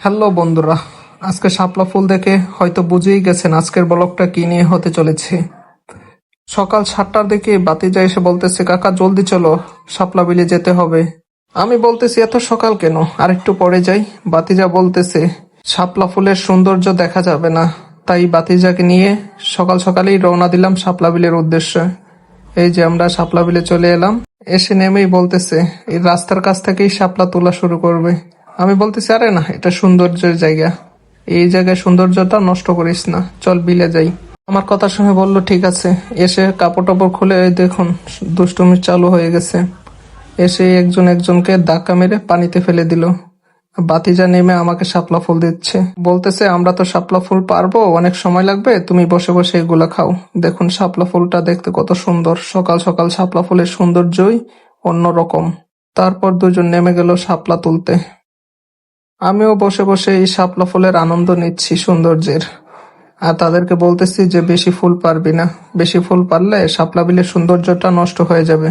Hello বন্ধুরা, আজকে শাপলা ফুল দেখে হয়তো বুঝেই গেছেন আজকের ব্লগটা কি নিয়ে হতে চলেছে। সকাল সাতটার দিকে বাতিজা এসে বলতেছে, কাকা, জলদি চলো, শাপলা বিলে যেতে হবে। আমি বলতেছি, এত সকাল কেন? আর একটু পরে যাই। বাতিজা বলতেছে, শাপলা ফুলের সৌন্দর্য দেখা যাবে না। তাই বাতিজাকে নিয়ে সকাল সকালেই রওনা দিলাম শাপলা বিলের উদ্দেশ্যে। এই যে আমরা শাপলা বিলে চলে এলাম। এসে নেমেই বলতেছে, এই রাস্তার কাছ থেকেই শাপলা তোলা শুরু করবে। আমি বলতেছি, আরে না, এটা সৌন্দর্যের জায়গা। এই জায়গায় সৌন্দর্যটা নষ্ট করিস না। চল, বিলে যাই। আমার কথা শুনে বলল, ঠিক আছে। এসে কাপড় টাপড় খুলে দেখুন, দুষ্টুমি চালু হয়ে গেছে। এসে একজন একজনকে ধাক্কা মেরে পানিতে ফেলে দিল। বাতিজা নেমে আমাকে শাপলা ফুল দিচ্ছে। বলতেছে, আমরা তো শাপলা ফুল পারব, অনেক সময় লাগবে। তুমি বসে বসে এগুলা খাও। দেখুন, শাপলা ফুলটা দেখতে কত সুন্দর। সকাল সকাল শাপলা ফুলের সৌন্দর্যই অন্যরকম। তারপর দুজন নেমে গেল শাপলা তুলতে। আমিও বসে বসে এই শাপলা ফুলের আনন্দ নিচ্ছি সৌন্দর্যের। আর তাদেরকে বলতেছি যে, বেশি ফুল পারবি না। বেশি ফুল পারলে শাপলা বিলের সৌন্দর্যটা নষ্ট হয়ে যাবে।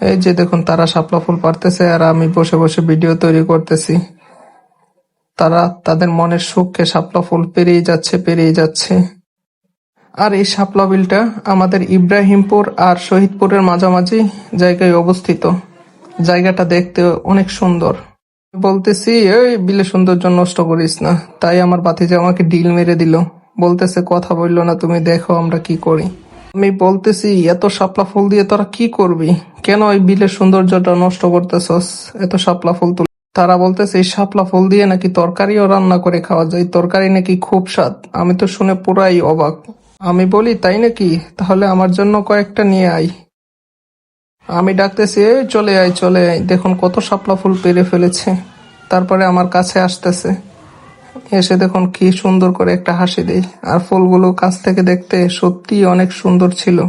এই যে দেখুন, তারা শাপলা ফুল পারতেছে আর আমি বসে বসে ভিডিও তৈরি করতেছি। তারা, তাদের মনের সুখকে শাপলা ফুল পেরিয়ে যাচ্ছে পেরিয়ে যাচ্ছে। আর এই শাপলা বিলটা আমাদের ইব্রাহিমপুর আর শহীদপুরের মাঝামাঝি জায়গায় অবস্থিত। জায়গাটা দেখতে অনেক সুন্দর। বলতেছি, এই বিলে সৌন্দর্য নষ্ট করিস না। তাই আমার বাতিজা আমাকে ডিল মেরে দিল। বলতেছে, কথা বলল না, তুমি দেখো আমরা কি করি। আমি বলতেছি, এত শাপলা ফুল দিয়ে তোরা কি করবি? কেন ওই বিলের সৌন্দর্যটা নষ্ট করতেছস? এত শাপলা ফুল তুল তারা বলতেছে, এই শাপলা ফুল দিয়ে নাকি তরকারিও রান্না করে খাওয়া যায়। তরকারি নাকি খুব স্বাদ। আমি তো শুনে পুরাই অবাক। আমি বলি, তাই নাকি? তাহলে আমার জন্য কয়েকটা নিয়ে আই আমি ডাকতেছি, এই, চলে আয় চলে আয়। দেখুন, কত শাপলা ফুল পেরে ফেলেছে। তারপরে আমার কাছে আসতেছে। এসে দেখুন, কি সুন্দর করে একটা হাসি দেয়। আর ফুলগুলো কাছ থেকে দেখতে সত্যি অনেক সুন্দর ছিল।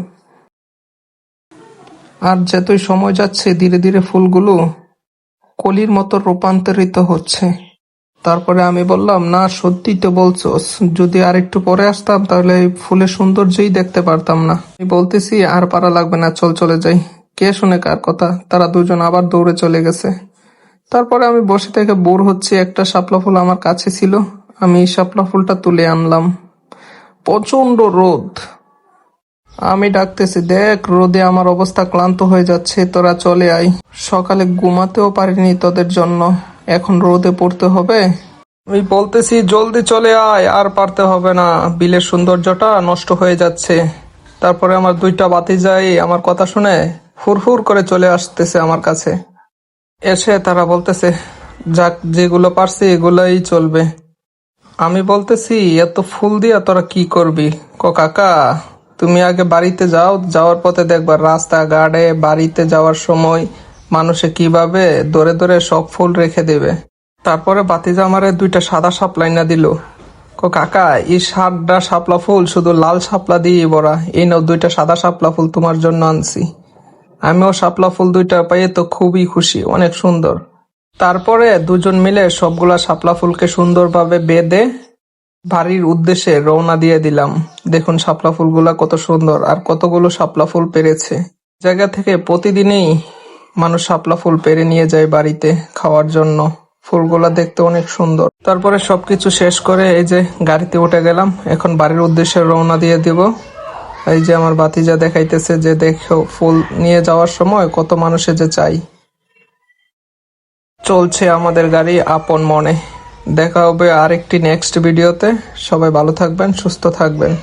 আর যতই সময় যাচ্ছে, ধীরে ধীরে ফুলগুলো কলির মতো রূপান্তরিত হচ্ছে। তারপরে আমি বললাম, না সত্যি তো বলছোস যদি আর একটু পরে আসতাম, তাহলে ফুলের সৌন্দর্যই দেখতে পারতাম না। আমি বলতেছি, আর পারা লাগবে না, চল, চলে যাই। কে শুনে কার কথা? তারা দুজন আবার দৌড়ে চলে গেছে। তারপরে আমি বসে থেকে বোর হচ্ছে, একটা শাপলা ফুল আমার কাছে ছিল। আমি শাপলা ফুলটা তুলে আনলাম। প্রচণ্ড রোদ। আমি ডাকতেছি, দেখ, রোদে আমার অবস্থা ক্লান্ত হয়ে যাচ্ছে, তোরা চলে আয়। সকালে ঘুমাতেও পারিনি তোদের জন্য। এখন রোদে পড়তে হবে? আমি বলতেছি, জলদি চলে আয়, আর পারতে হবে না। বিলের সৌন্দর্যটা নষ্ট হয়ে যাচ্ছে। তারপরে আমার দুইটা বাতি যাই আমার কথা শুনে হুরহুর করে চলে আসতেছে আমার কাছে। এসে তারা বলতেছে, যাক, যেগুলো পারছি এগুলোই চলবে। আমি বলতেছি, এত ফুল দিয়া তোরা কি করবি? ক কাকা, তুমি আগে বাড়িতে যাও, যাওয়ার পথে দেখবা রাস্তাঘাটে বাড়িতে যাওয়ার সময় মানুষে কীভাবে দরে দরে সব ফুল রেখে দেবে। তারপরে বাতিজা আমারে দুইটা সাদা সাপলাই না দিল, কো কাকা, এই সাতটা শাপলা ফুল শুধু লাল শাপলা দিয়ে বড়া এই নাও দুইটা সাদা শাপলা ফুল তোমার জন্য আনছি। আমিও শাপলা ফুল দুইটা পাইয়ে তো খুবই খুশি, অনেক সুন্দর। তারপরে দুজন মিলে সবগুলা শাপলা ফুলকে সুন্দরভাবে বেঁধে বাড়ির উদ্দেশ্যে রওনা দিয়ে দিলাম। দেখুন শাপলা ফুলগুলা কত সুন্দর, আর কতগুলো শাপলা ফুল পেরেছে। জায়গা থেকে প্রতিদিনই মানুষ শাপলা ফুল পেরে নিয়ে যায় বাড়িতে খাওয়ার জন্য। ফুলগুলা দেখতে অনেক সুন্দর। তারপরে সবকিছু শেষ করে এই যে গাড়িতে উঠে গেলাম, এখন বাড়ির উদ্দেশ্যে রওনা দিয়ে দিব। এই যে আমার বাতিজা দেখাইতেছে যে দেখো, ফুল নিয়ে যাওয়ার সময় কত মানুষে যে চাই। চলছে আমাদের গাড়ি আপন মনে। দেখা হবে আরেকটি নেক্সট ভিডিওতে সবাই ভালো থাকবেন, সুস্থ থাকবেন।